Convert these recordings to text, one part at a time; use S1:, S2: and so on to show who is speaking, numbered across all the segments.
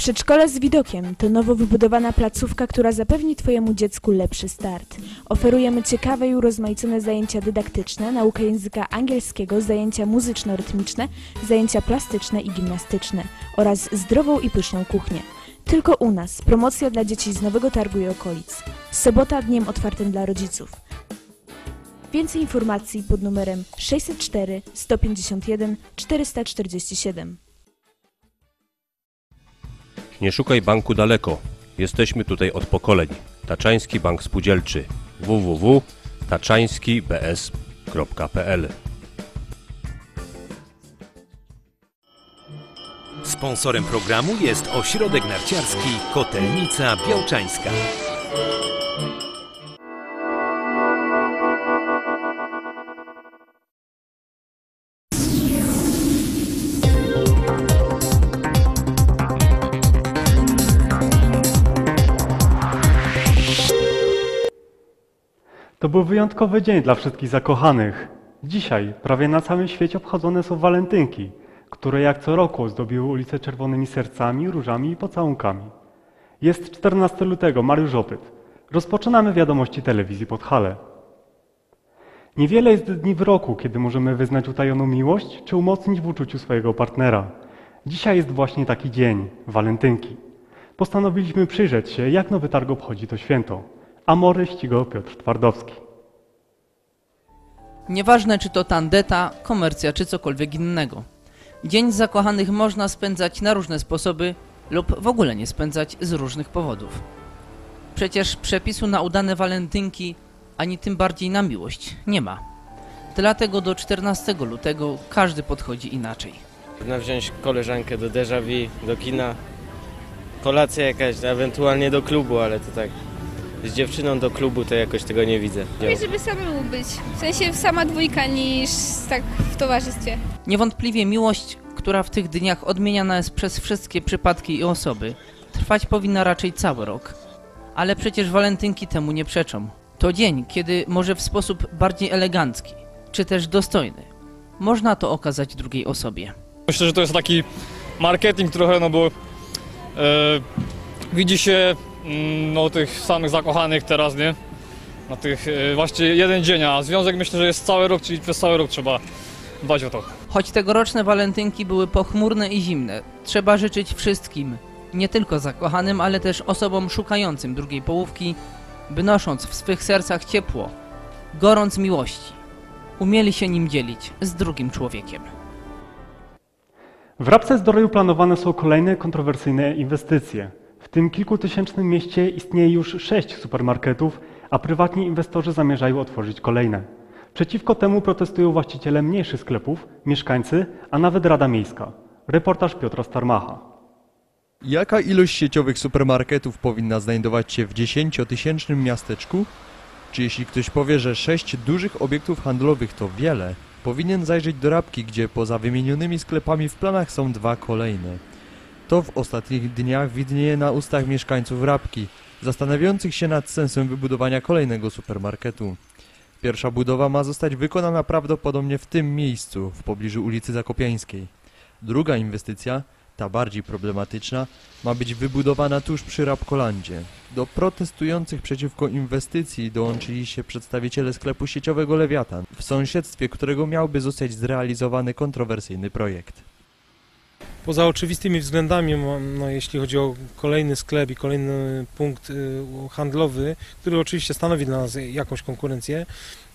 S1: Przedszkole z widokiem to nowo wybudowana placówka, która zapewni Twojemu dziecku lepszy start. Oferujemy ciekawe i urozmaicone zajęcia dydaktyczne, naukę języka angielskiego, zajęcia muzyczno-rytmiczne, zajęcia plastyczne i gimnastyczne oraz zdrową i pyszną kuchnię. Tylko u nas promocja dla dzieci z Nowego Targu i okolic. Sobota dniem otwartym dla rodziców. Więcej informacji pod numerem 604 151 447.
S2: Nie szukaj banku daleko. Jesteśmy tutaj od pokoleń. Taczański Bank Spółdzielczy. www.taczańskibs.pl
S3: Sponsorem programu jest ośrodek narciarski Kotelnica Białczańska.
S4: To był wyjątkowy dzień dla wszystkich zakochanych. Dzisiaj prawie na całym świecie obchodzone są walentynki, które jak co roku zdobiły ulice czerwonymi sercami, różami i pocałunkami. Jest 14 lutego, Mariusz Opyt. Rozpoczynamy wiadomości telewizji Podhale. Niewiele jest dni w roku, kiedy możemy wyznać utajoną miłość czy umocnić w uczuciu swojego partnera. Dzisiaj jest właśnie taki dzień, walentynki. Postanowiliśmy przyjrzeć się, jak Nowy Targ obchodzi to święto. Amory ścigał Piotr Twardowski.
S5: Nieważne czy to tandeta, komercja czy cokolwiek innego. Dzień zakochanych można spędzać na różne sposoby lub w ogóle nie spędzać z różnych powodów. Przecież przepisu na udane walentynki, ani tym bardziej na miłość nie ma. Dlatego do 14 lutego każdy podchodzi inaczej.
S6: Można wziąć koleżankę do déjà vu, do kina, kolacja jakaś, ewentualnie do klubu, ale to tak z dziewczyną do klubu to jakoś tego nie widzę.
S7: Lepiej, żeby samemu być. W sensie sama dwójka niż tak w towarzystwie.
S5: Niewątpliwie miłość, która w tych dniach odmieniana jest przez wszystkie przypadki i osoby, trwać powinna raczej cały rok. Ale przecież walentynki temu nie przeczą. To dzień, kiedy może w sposób bardziej elegancki, czy też dostojny, można to okazać drugiej osobie.
S8: Myślę, że to jest taki marketing trochę, no bo e, widzi się no, tych samych zakochanych teraz, nie? Na tych e, właśnie jeden dzień, a związek myślę, że jest cały rok, czyli przez cały rok trzeba dbać o to.
S5: Choć tegoroczne walentynki były pochmurne i zimne, trzeba życzyć wszystkim, nie tylko zakochanym, ale też osobom szukającym drugiej połówki, by nosząc w swych sercach ciepło, gorąc miłości, umieli się nim dzielić z drugim człowiekiem.
S4: W Rabce Zdroju planowane są kolejne kontrowersyjne inwestycje. Tym kilkutysięcznym mieście istnieje już sześć supermarketów, a prywatni inwestorzy zamierzają otworzyć kolejne. Przeciwko temu protestują właściciele mniejszych sklepów, mieszkańcy, a nawet Rada Miejska. Reportaż Piotra Starmacha.
S9: Jaka ilość sieciowych supermarketów powinna znajdować się w 10-tysięcznym miasteczku? Czy jeśli ktoś powie, że sześć dużych obiektów handlowych to wiele, powinien zajrzeć do Rabki, gdzie poza wymienionymi sklepami w planach są dwa kolejne. To w ostatnich dniach widnieje na ustach mieszkańców Rabki, zastanawiających się nad sensem wybudowania kolejnego supermarketu. Pierwsza budowa ma zostać wykonana prawdopodobnie w tym miejscu, w pobliżu ulicy Zakopiańskiej. Druga inwestycja, ta bardziej problematyczna, ma być wybudowana tuż przy Rabkolandzie. Do protestujących przeciwko inwestycji dołączyli się przedstawiciele sklepu sieciowego Lewiatan, w sąsiedztwie którego miałby zostać zrealizowany kontrowersyjny projekt.
S10: Poza oczywistymi względami, no, jeśli chodzi o kolejny sklep i kolejny punkt y, handlowy, który oczywiście stanowi dla nas jakąś konkurencję,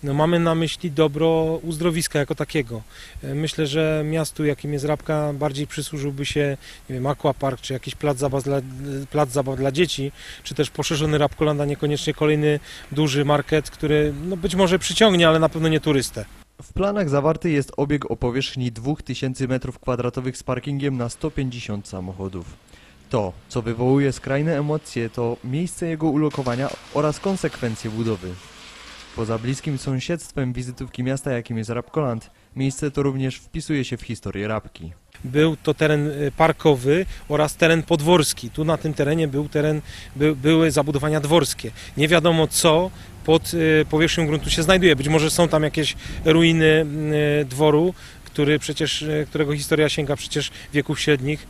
S10: no, mamy na myśli dobro uzdrowiska jako takiego. Y, Myślę, że miastu, jakim jest Rabka, bardziej przysłużyłby się nie wiem, aquapark, czy jakiś plac zabaw, dla, plac zabaw dla dzieci, czy też poszerzony Rabkolanda, niekoniecznie kolejny duży market, który no, być może przyciągnie, ale na pewno nie turystę.
S9: W planach zawarty jest obieg o powierzchni 2000 m2 z parkingiem na 150 samochodów. To, co wywołuje skrajne emocje, to miejsce jego ulokowania oraz konsekwencje budowy. Poza bliskim sąsiedztwem wizytówki miasta, jakim jest Rabkoland, miejsce to również wpisuje się w historię Rabki.
S10: Był to teren y, parkowy oraz teren podworski. Tu na tym terenie był teren, by, były zabudowania dworskie. Nie wiadomo co pod y, powierzchnią gruntu się znajduje. Być może są tam jakieś ruiny y, dworu, który przecież, y, którego historia sięga przecież wieków średnich.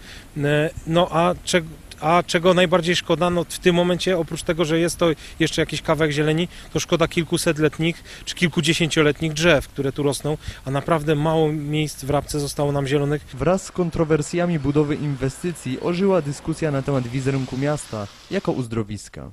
S10: No a czeg- A czego najbardziej szkoda, no w tym momencie, oprócz tego, że jest to jeszcze jakiś kawałek zieleni, to szkoda kilkusetletnich czy kilkudziesięcioletnich drzew, które tu rosną, a naprawdę mało miejsc w Rabce zostało nam zielonych.
S9: Wraz z kontrowersjami budowy inwestycji ożyła dyskusja na temat wizerunku miasta jako uzdrowiska.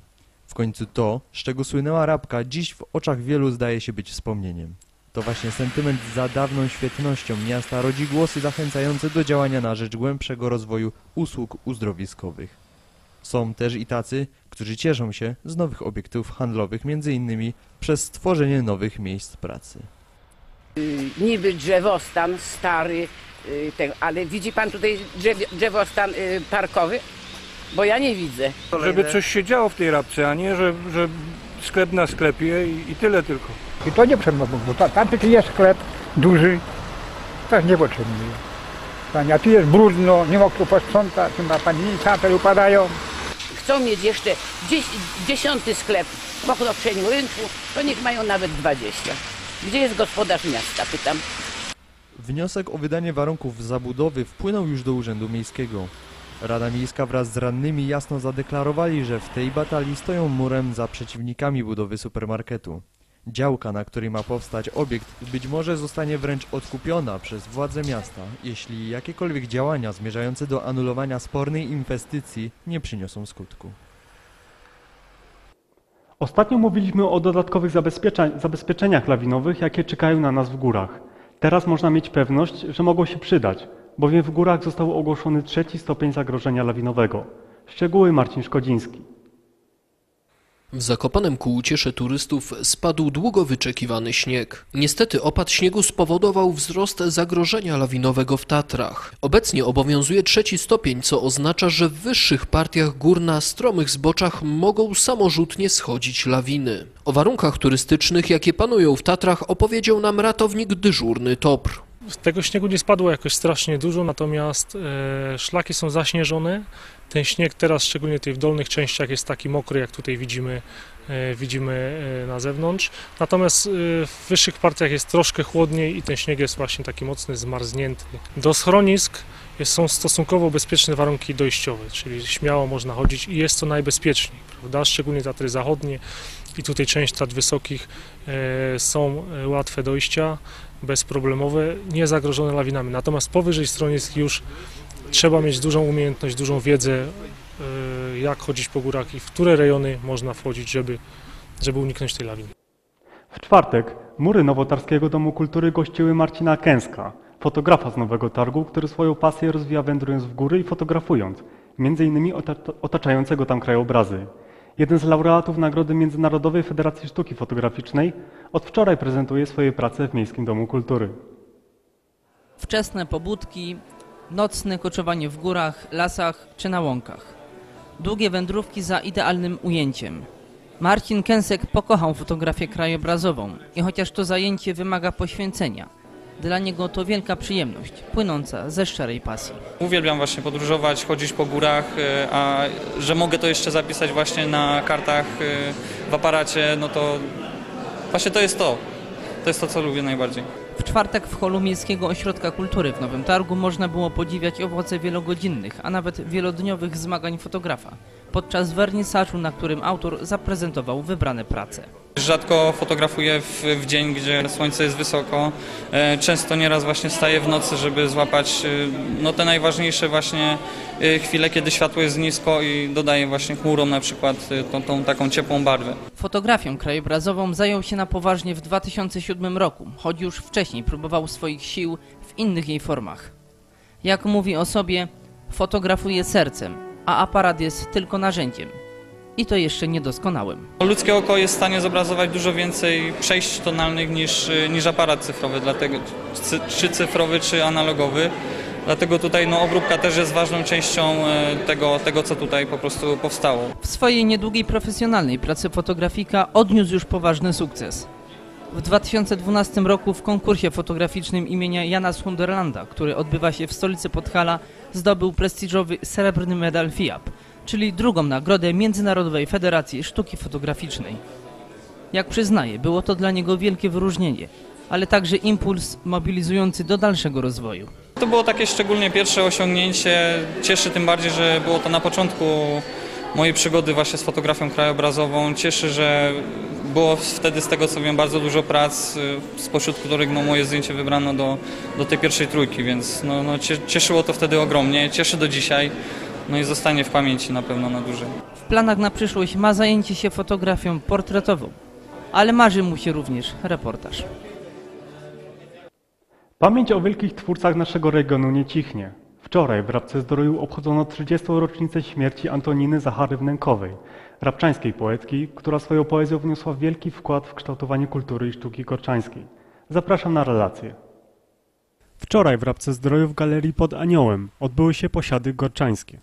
S9: W końcu to, z czego słynęła Rabka, dziś w oczach wielu zdaje się być wspomnieniem. To właśnie sentyment za dawną świetnością miasta rodzi głosy zachęcające do działania na rzecz głębszego rozwoju usług uzdrowiskowych. Są też i tacy, którzy cieszą się z nowych obiektów handlowych, innymi przez stworzenie nowych miejsc pracy.
S11: niby drzewostan stary, y, ale widzi pan tutaj drzew, drzewostan y, parkowy? Bo ja nie widzę.
S12: Żeby coś się działo w tej rabce, a nie, że, że sklep na sklepie i, i tyle tylko.
S13: I to nie potrzebne, bo ta, tam tylko jest sklep duży, to jest niepotrzebny. Pani, A tu jest brudno, nie ma kto posprzątać, chyba pani kapel upadają.
S11: Chcą mieć jeszcze dzies, dziesiąty sklep w okroczeniu rynku, to niech mają nawet 20. Gdzie jest gospodarz miasta, pytam.
S9: Wniosek o wydanie warunków zabudowy wpłynął już do Urzędu Miejskiego. Rada Miejska wraz z radnymi jasno zadeklarowali, że w tej batalii stoją murem za przeciwnikami budowy supermarketu. Działka, na której ma powstać obiekt, być może zostanie wręcz odkupiona przez władze miasta, jeśli jakiekolwiek działania zmierzające do anulowania spornej inwestycji nie przyniosą skutku.
S4: Ostatnio mówiliśmy o dodatkowych zabezpieczeniach lawinowych, jakie czekają na nas w górach. Teraz można mieć pewność, że mogą się przydać, bowiem w górach został ogłoszony trzeci stopień zagrożenia lawinowego. Szczegóły Marcin Szkodziński.
S14: W Zakopanem ku uciesze turystów spadł długo wyczekiwany śnieg. Niestety opad śniegu spowodował wzrost zagrożenia lawinowego w Tatrach. Obecnie obowiązuje trzeci stopień, co oznacza, że w wyższych partiach gór na stromych zboczach mogą samorzutnie schodzić lawiny. O warunkach turystycznych, jakie panują w Tatrach, opowiedział nam ratownik dyżurny TOPR.
S15: Tego śniegu nie spadło jakoś strasznie dużo, natomiast e, szlaki są zaśnieżone. Ten śnieg teraz, szczególnie w dolnych częściach, jest taki mokry, jak tutaj widzimy, e, widzimy e, na zewnątrz. Natomiast w wyższych partiach jest troszkę chłodniej i ten śnieg jest właśnie taki mocny, zmarznięty. Do schronisk są stosunkowo bezpieczne warunki dojściowe, czyli śmiało można chodzić i jest to najbezpieczniej, prawda? Szczególnie Tatry Zachodnie i tutaj część Tatr Wysokich są łatwe dojścia, bezproblemowe, nie zagrożone lawinami. Natomiast powyżej schronisk już trzeba mieć dużą umiejętność, dużą wiedzę, e, jak chodzić po górach i w które rejony można wchodzić, żeby, żeby uniknąć tej lawiny.
S4: W czwartek mury Nowotarskiego Domu Kultury gościły Marcina Kęska, fotografa z Nowego Targu, który swoją pasję rozwija wędrując w góry i fotografując, między innymi tam krajobrazy. Jeden z laureatów Nagrody Międzynarodowej Federacji Sztuki Fotograficznej od wczoraj prezentuje swoje prace w Miejskim Domu Kultury.
S5: Wczesne pobudki, nocne koczowanie w górach, lasach czy na łąkach. Długie wędrówki za idealnym ujęciem. Marcin Kęsek pokochał fotografię krajobrazową i chociaż to zajęcie wymaga poświęcenia, dla niego to wielka przyjemność, płynąca ze szczerej pasji.
S16: Uwielbiam właśnie podróżować, chodzić po górach, y, a że mogę to jeszcze zapisać właśnie na kartach y, w aparacie, no to właśnie to jest to. To jest to, co lubię najbardziej.
S5: W czwartek w holu Miejskiego Ośrodka Kultury w Nowym Targu można było podziwiać owoce wielogodzinnych, a nawet wielodniowych zmagań fotografa, podczas wernisażu, na którym autor zaprezentował wybrane prace.
S16: Rzadko fotografuję w, w dzień, gdzie słońce jest wysoko. E, Często nieraz właśnie staję w nocy, żeby złapać y, no, te najważniejsze właśnie y, chwile, kiedy światło jest nisko i dodaję właśnie chmurom na przykład tą, tą taką ciepłą barwę.
S5: Fotografią krajobrazową zajął się na poważnie w 2007 roku, choć już wcześniej próbował swoich sił w innych jej formach. Jak mówi o sobie, fotografuje sercem, a aparat jest tylko narzędziem. I to jeszcze niedoskonałym.
S16: Ludzkie oko jest w stanie zobrazować dużo więcej przejść tonalnych niż, y, niż aparat cyfrowy, dlatego, czy cyfrowy, czy analogowy. Dlatego tutaj no, obróbka też jest ważną częścią e, tego, tego, co tutaj po prostu powstało.
S5: W swojej niedługiej profesjonalnej pracy fotografika odniósł już poważny sukces. W 2012 roku w konkursie fotograficznym imienia Jana Sunderlanda, który odbywa się w stolicy Podhala, zdobył prestiżowy srebrny medal FIAP, czyli drugą nagrodę Międzynarodowej Federacji Sztuki Fotograficznej. Jak przyznaje, było to dla niego wielkie wyróżnienie, ale także impuls mobilizujący do dalszego rozwoju.
S16: To było takie szczególnie pierwsze osiągnięcie. Cieszy tym bardziej, że było to na początku mojej przygody właśnie z fotografią krajobrazową. Cieszy, że było wtedy z tego co wiem bardzo dużo prac, y, spośród których no, moje zdjęcie wybrano do, do tej pierwszej trójki, więc no, no, cie- cieszyło to wtedy ogromnie, cieszy do dzisiaj. No i zostanie w pamięci na pewno na dłużej.
S5: W planach na przyszłość ma zajęcie się fotografią portretową, ale marzy mu się również reportaż.
S4: Pamięć o wielkich twórcach naszego regionu nie cichnie. Wczoraj w Rabce Zdroju obchodzono 30. rocznicę śmierci Antoniny Zachary Wnękowej, rabczańskiej poetki, która swoją poezją wniosła wielki wkład w kształtowanie kultury i sztuki korczańskiej. Zapraszam na relację. Wczoraj w Rabce Zdroju w Galerii pod Aniołem odbyły się posiady gorczańskie.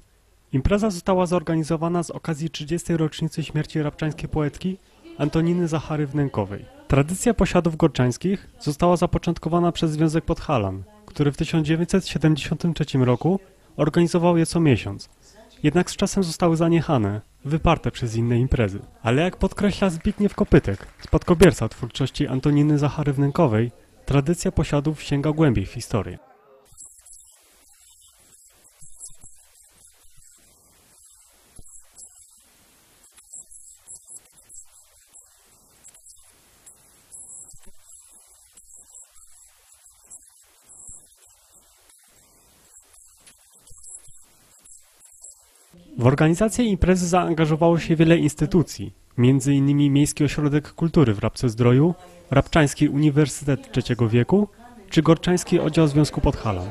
S4: Impreza została zorganizowana z okazji 30. rocznicy śmierci rabczańskiej poetki Antoniny Zachary Wnękowej. Tradycja posiadów gorczańskich została zapoczątkowana przez Związek Podhalan, który w 1973 roku organizował je co miesiąc. Jednak z czasem zostały zaniechane, wyparte przez inne imprezy. Ale jak podkreśla Zbigniew Kopytek, spadkobierca twórczości Antoniny Zachary Wnękowej, tradycja posiadów sięga głębiej w historię. W organizację imprezy zaangażowało się wiele instytucji, m.in. Miejski Ośrodek Kultury w Rabce Zdroju, Rabczański Uniwersytet Trzeciego Wieku czy Gorczański Oddział Związku Podhalan.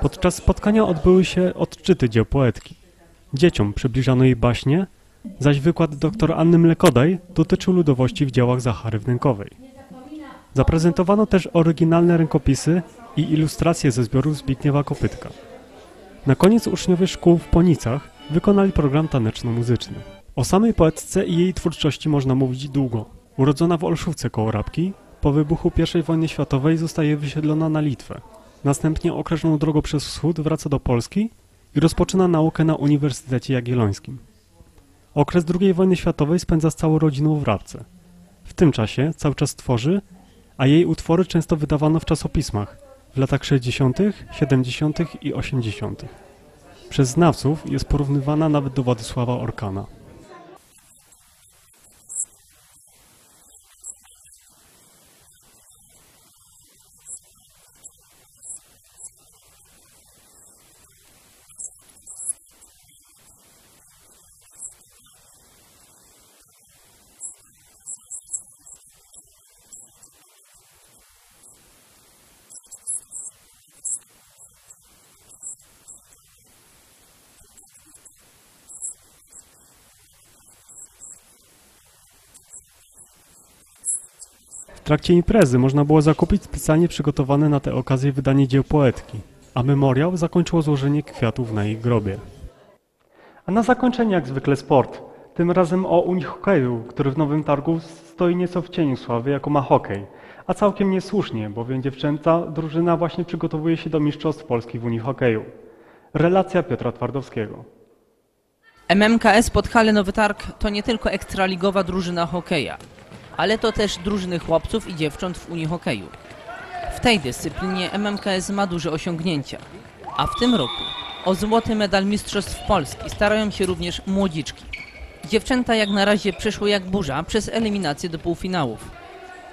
S4: Podczas spotkania odbyły się odczyty dzieł poetki. Dzieciom przybliżano jej baśnie, zaś wykład dr Anny Mlekodaj dotyczył ludowości w dziełach Zachary Wnękowej. Zaprezentowano też oryginalne rękopisy i ilustracje ze zbiorów Zbigniewa Kopytka. Na koniec uczniowie szkół w Ponicach wykonali program taneczno-muzyczny. O samej poetce i jej twórczości można mówić długo. Urodzona w Olszówce koło Rabki, po wybuchu I wojny światowej zostaje wysiedlona na Litwę. Następnie okrężną drogą przez wschód wraca do Polski i rozpoczyna naukę na Uniwersytecie Jagiellońskim. Okres II wojny światowej spędza z całą rodziną w Rabce. W tym czasie cały czas tworzy, a jej utwory często wydawano w czasopismach w latach 60., 70. i 80. Przez znawców jest porównywana nawet do Władysława Orkana. Trakcie imprezy można było zakupić specjalnie przygotowane na tę okazję wydanie dzieł poetki, a memoriał zakończyło złożenie kwiatów na jej grobie. A na zakończenie jak zwykle sport. Tym razem o unihokeju, który w Nowym Targu stoi nieco w cieniu sławy jako ma hokej. A całkiem niesłusznie, bowiem dziewczęta drużyna właśnie przygotowuje się do Mistrzostw Polski w unihokeju. Relacja Piotra Twardowskiego.
S5: MMKS Podhale Nowy Targ to nie tylko ekstraligowa drużyna hokeja, ale to też drużyny chłopców i dziewcząt w unihokeju. W tej dyscyplinie MMKS ma duże osiągnięcia, a w tym roku o złoty medal Mistrzostw Polski starają się również młodziczki. Dziewczęta jak na razie przeszły jak burza przez eliminację do półfinałów.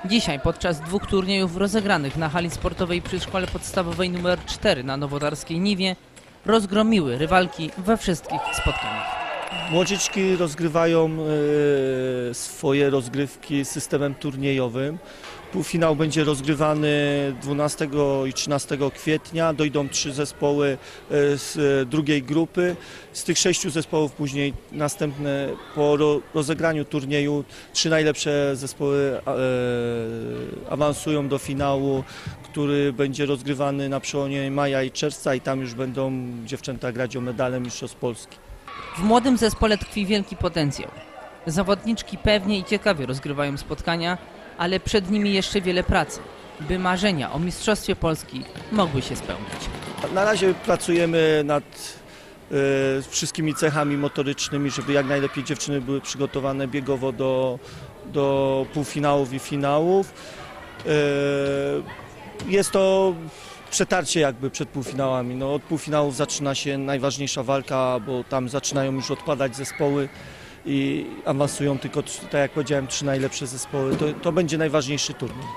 S5: Dzisiaj podczas dwóch turniejów rozegranych na hali sportowej przy szkole podstawowej nr 4 na Nowotarskiej Niwie rozgromiły rywalki we wszystkich spotkaniach.
S17: Młodziczki rozgrywają e, swoje rozgrywki systemem turniejowym. Półfinał będzie rozgrywany 12 i 13 kwietnia. Dojdą trzy zespoły e, z e, drugiej grupy. Z tych sześciu zespołów później następne po ro, rozegraniu turnieju trzy najlepsze zespoły awansują do finału, który będzie rozgrywany na przełomie maja i czerwca i tam już będą dziewczęta grać o medale Mistrzostw Polski.
S5: W młodym zespole tkwi wielki potencjał. Zawodniczki pewnie i ciekawie rozgrywają spotkania, ale przed nimi jeszcze wiele pracy, by marzenia o Mistrzostwie Polski mogły się spełnić.
S17: Na razie pracujemy nad e, wszystkimi cechami motorycznymi, żeby jak najlepiej dziewczyny były przygotowane biegowo do, do półfinałów i finałów. E, jest to przetarcie jakby przed półfinałami. No, od półfinałów zaczyna się najważniejsza walka, bo tam zaczynają już odpadać zespoły i awansują tylko, tak jak powiedziałem, trzy najlepsze zespoły. To, to będzie najważniejszy turniej.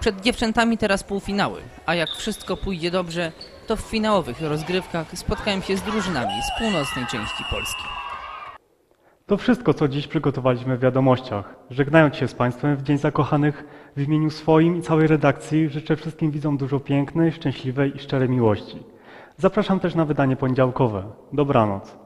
S5: Przed dziewczętami teraz półfinały, a jak wszystko pójdzie dobrze, to w finałowych rozgrywkach spotkają się z drużynami z północnej części Polski.
S4: To wszystko, co dziś przygotowaliśmy w wiadomościach. Żegnając się z Państwem w Dzień Zakochanych, w imieniu swoim i całej redakcji życzę wszystkim widzom dużo pięknej, szczęśliwej i szczerej miłości. Zapraszam też na wydanie poniedziałkowe. Dobranoc.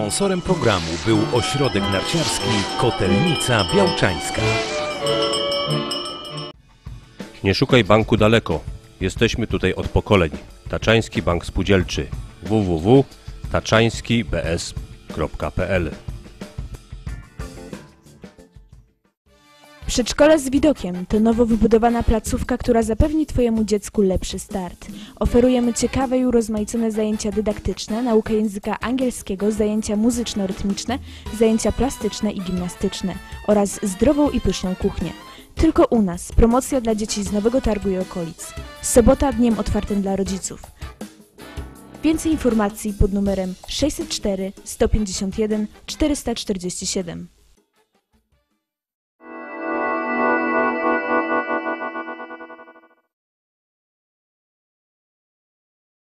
S3: Sponsorem programu był ośrodek narciarski Kotelnica Białczańska.
S2: Nie szukaj banku daleko. Jesteśmy tutaj od pokoleń. Taczański Bank Spółdzielczy www.taczańskibs.pl
S1: Przedszkole z widokiem to nowo wybudowana placówka, która zapewni Twojemu dziecku lepszy start. Oferujemy ciekawe i urozmaicone zajęcia dydaktyczne, naukę języka angielskiego, zajęcia muzyczno-rytmiczne, zajęcia plastyczne i gimnastyczne oraz zdrową i pyszną kuchnię. Tylko u nas promocja dla dzieci z Nowego Targu i okolic. Sobota dniem otwartym dla rodziców. Więcej informacji pod numerem 604 151 447.